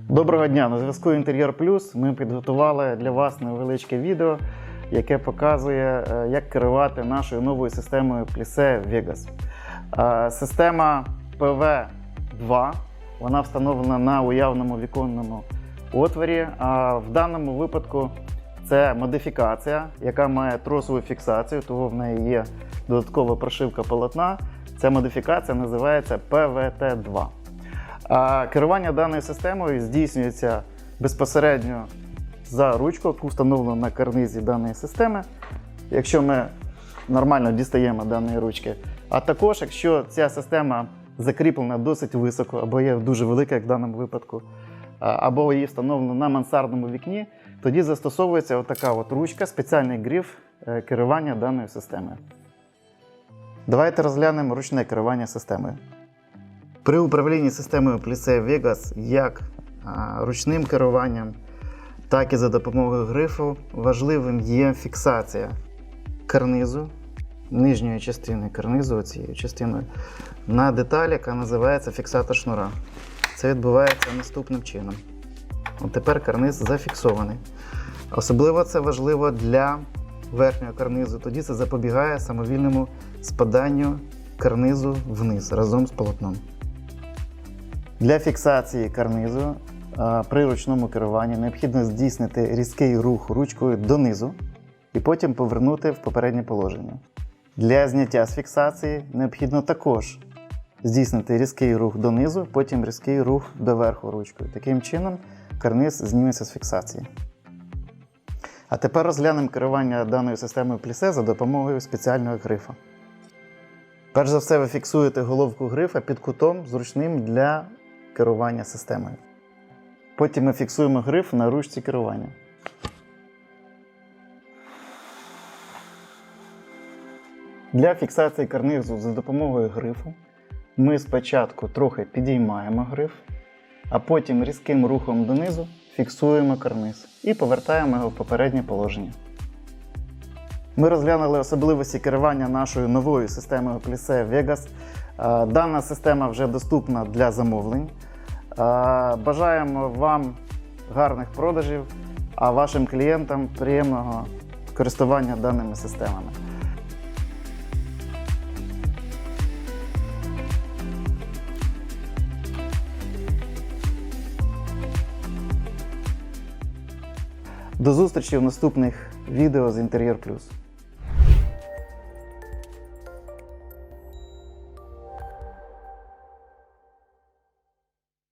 Доброго дня! На зв'язку Інтер'єр Плюс. Ми підготували для вас невеличке відео, яке показує, е, як керувати нашою новою системою Plise Vegas. Е, Система PV2 вона встановлена на уявному віконному отворі. А в даному випадку це модифікація, яка має тросову фіксацію, того в неї є додаткова прошивка полотна. Ця модифікація називається PVT2. Керування даною системою здійснюється безпосередньо за ручку, яку встановлено на карнизі даної системи, якщо ми нормально дістаємо даної ручки. А також, якщо ця система закріплена досить високо, або є дуже велика, як в даному випадку, або її встановлено на мансардному вікні, тоді застосовується отака от ручка, спеціальний гриф е, керування даною системою. Давайте розглянемо ручне керування системою. При управлінні системою Plise Vegas як ручним керуванням, так і за допомогою грифу важливим є фіксація карнизу, нижньої частини карнизу, цією частиною, на деталь, яка називається фіксатор шнура. Це відбувається наступним чином. От тепер карниз зафіксований. Особливо це важливо для верхнього карнизу, тоді це запобігає самовільному спаданню карнизу вниз разом з полотном. Для фіксації карнизу а, при ручному керуванні необхідно здійснити різкий рух ручкою донизу і потім повернути в попереднє положення. Для зняття з фіксації необхідно також здійснити різкий рух донизу, потім різкий рух доверху ручкою. Таким чином карниз зніметься з фіксації. А тепер розглянемо керування даною системою плісе за допомогою спеціального грифа. Перш за все, ви фіксуєте головку грифа під кутом зручним для керування системою. Потім ми фіксуємо гриф на ручці керування. Для фіксації карнизу за допомогою грифу ми спочатку трохи підіймаємо гриф, а потім різким рухом донизу фіксуємо карниз і повертаємо його в попереднє положення. Ми розглянули особливості керування нашою новою системою Plise Vegas. Е, Дана система вже доступна для замовлень. Бажаємо вам гарних продажів, а вашим клієнтам приємного користування даними системами. До зустрічі в наступних відео з Інтер'єр Плюс.